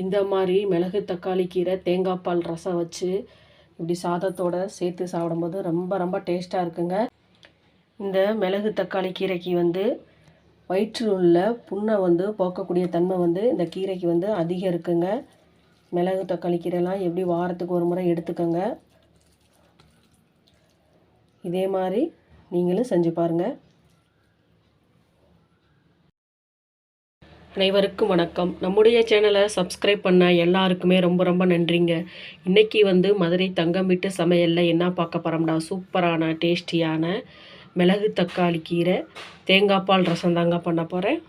இந்த மாதிரி மிளகு தக்காளி கீரை தேங்காய் பால் ரசம் வச்சு இப்படி சாதத்தோட சேர்த்து சாப்பிடும்போது ரொம்ப ரொம்ப டேஸ்ட்டாக இருக்குங்க. இந்த மிளகு தக்காளி கீரைக்கு வந்து வயிற்று உள்ள புண்ணை வந்து போக்கக்கூடிய தன்மை வந்து இந்த கீரைக்கு வந்து அதிகம் இருக்குங்க. மிளகு தக்காளி கீரைலாம் எப்படி வாரத்துக்கு ஒரு முறை எடுத்துக்கோங்க. இதே மாதிரி நீங்களும் செஞ்சு பாருங்கள் அனைவருக்கும் வணக்கம். நம்முடைய சேனலை சப்ஸ்கிரைப் பண்ண எல்லாருக்குமே ரொம்ப ரொம்ப நன்றிங்க. இன்றைக்கி வந்து மதுரை தங்கம் விட்டு சமையலில் என்ன பார்க்க போகிறோம்டா சூப்பரான டேஸ்டியான மிளகு தக்காளி கீரை தேங்காய் பால் ரசம் தாங்க பண்ண போகிறேன்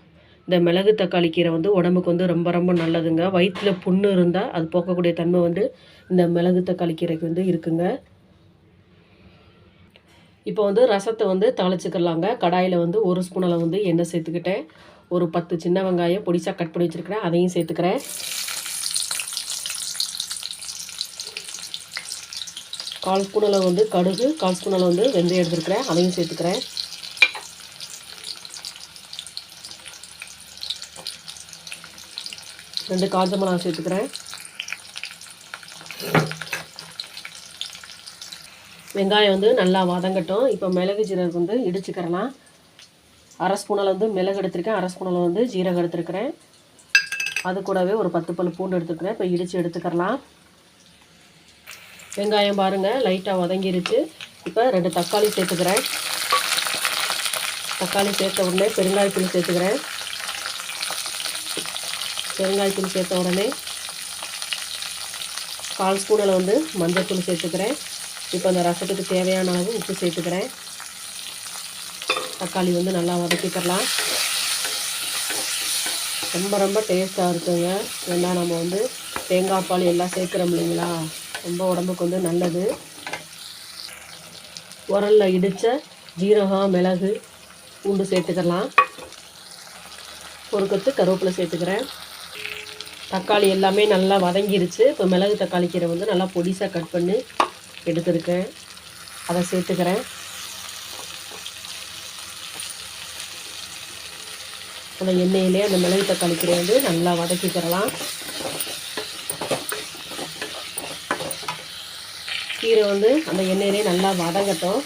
இந்த மிளகு தக்காளி கீரை வந்து உடம்புக்கு வந்து ரொம்ப ரொம்ப நல்லதுங்க. வயிற்றில் புண்ணு இருந்தால் அது போக்கக்கூடிய தன்மை வந்து இந்த மிளகு தக்காளி கீரைக்கு வந்து இருக்குங்க. இப்போ வந்து ரசத்தை வந்து தாளிச்சுக்கலாங்க. கடாயில் வந்து ஒரு ஸ்பூனில் வந்து எண்ணெய் சேர்த்துக்கிட்டேன். ஒரு பத்து சின்ன வெங்காயம் பொடிசாக கட் பண்ணி வச்சுருக்கிறேன். அதையும் சேர்த்துக்கிறேன். கால் ஸ்பூன் அளவு வந்து கடுகு கால் ஸ்பூன் அளவு வந்து வெந்தயம் எடுத்துருக்கிறேன். அதையும் சேர்த்துக்கிறேன். ரெண்டு காஞ்ச மிளகா சேர்த்துக்கிறேன். வெங்காயம் வந்து நல்லா வதங்கட்டும். இப்போ மிளகு ஜீரகம் வந்து இடிச்சுக்கிறலாம். அரை ஸ்பூனில் வந்து மிளகு எடுத்திருக்கேன் அரை ஸ்பூனில் வந்து ஜீரகம் எடுத்துருக்கிறேன். அது கூடவே ஒரு பத்து பல் பூண்டு எடுத்துக்கிறேன். இப்போ இடித்து எடுத்துக்கிறலாம். வெங்காயம் பாருங்கள் லைட்டாக வதங்கிருச்சு. இப்போ ரெண்டு தக்காளி சேர்த்துக்கிறேன். தக்காளி சேர்த்த உடனே பெருங்காயத்தூள் சேர்த்துக்கிறேன். பெருங்காயத்தூள் சேர்த்த உடனே கால் ஸ்பூனில் வந்து மஞ்சள் தூள் சேர்த்துக்கிறேன். இப்போ அந்த ரசத்துக்கு தேவையான அளவு உப்பு சேர்த்துக்கிறேன். தக்காளி வந்து நல்லா வதக்கிக்கலாம் ரொம்ப ரொம்ப டேஸ்ட்டாக இருக்குங்க. ஏன்னா நம்ம வந்து தேங்காய் பால் எல்லாம் சேர்க்குறோம் இல்லைங்களா? ரொம்ப உடம்புக்கு வந்து நல்லது. உரலில் இடித்த ஜீரகம் மிளகு பூண்டு சேர்த்துக்கலாம். ஒரு கொத்து கருவேப்பிலை சேர்த்துக்கிறேன். தக்காளி எல்லாமே நல்லா வதங்கிருச்சு. இப்போ மிளகு தக்காளி கீரை வந்து நல்லா பொடிசாக கட் பண்ணி எடுத்துருக்கேன். அதை சேர்த்துக்கிறேன். அந்த எண்ணெயிலே அந்த மிளகு தக்காளி கீரை வந்து நல்லா வதக்கிக்கிறலாம் கீரை வந்து அந்த எண்ணெயிலே நல்லா வதங்கட்டும்.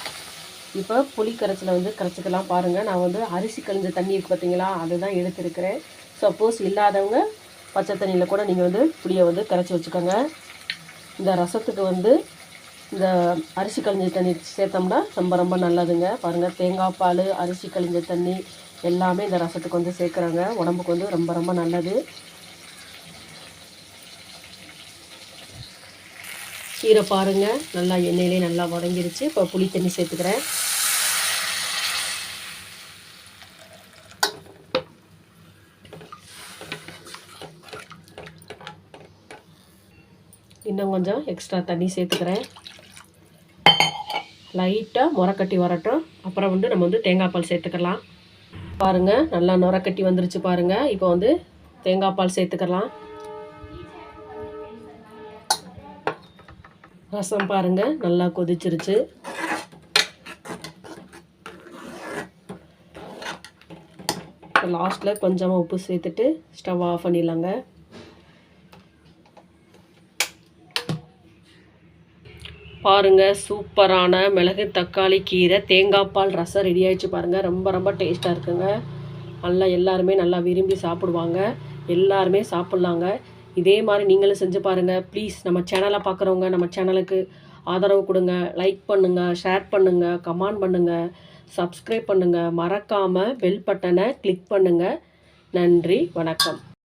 இப்போ புளி கரைச்சலை வந்து கரைச்சிக்கலாம் பாருங்கள் நான் வந்து அரிசி கழிஞ்ச தண்ணி இருக்குது பார்த்தீங்களா அதுதான் எடுத்துருக்கிறேன். சப்போஸ் இல்லாதவங்க பச்சை தண்ணியில் கூட நீங்கள் வந்து புளியை வந்து கரைச்சி வச்சுக்கோங்க. இந்த ரசத்துக்கு வந்து இந்த அரிசி கழிஞ்ச தண்ணி சேர்த்தோம்னா ரொம்ப ரொம்ப நல்லதுங்க. பாருங்கள் தேங்காய் பால் அரிசி கழிஞ்ச தண்ணி எல்லாமே இந்த ரசத்துக்கு வந்து சேர்க்குறாங்க. உடம்புக்கு வந்து ரொம்ப ரொம்ப நல்லது. கீரை பாருங்கள் நல்லா எண்ணெயிலே நல்லா வதங்கிருச்சு. இப்போ புளி தண்ணி சேர்த்துக்கிறேன். இன்னும் கொஞ்சம் எக்ஸ்ட்ரா தண்ணி சேர்த்துக்கிறேன். லைட்டாக முறக்கட்டி வரட்டும். அப்புறம் வந்து நம்ம வந்து தேங்காய் பால் சேர்த்துக்கலாம். பாருங்கள் நல்லா நுரக்கட்டி வந்துருச்சு பாருங்கள் இப்போ வந்து தேங்காய் பால் சேர்த்துக்கலாம். ரசம் பாருங்கள் நல்லா கொதிச்சிருச்சு. லாஸ்ட்டில் கொஞ்சமாக உப்பு சேர்த்துட்டு ஸ்டவ் ஆஃப் பண்ணிடலாங்க. பாருங்கள் சூப்பரான மிளகு தக்காளி கீரை தேங்காய் பால் ரசம் ரெடி ஆகிடுச்சு பாருங்கள் ரொம்ப ரொம்ப டேஸ்ட்டாக இருக்குங்க. நல்லா எல்லாருமே நல்லா விரும்பி சாப்பிடுவாங்க. எல்லாருமே சாப்பிட்லாங்க. இதே மாதிரி நீங்களும் செஞ்சு பாருங்கள் ப்ளீஸ் நம்ம சேனலை பார்க்குறவங்க நம்ம சேனலுக்கு ஆதரவு கொடுங்க. லைக் பண்ணுங்கள் ஷேர் பண்ணுங்கள் கமெண்ட் பண்ணுங்கள் சப்ஸ்கிரைப் பண்ணுங்கள் மறக்காமல் பெல் பட்டனை கிளிக் பண்ணுங்கள் நன்றி வணக்கம்.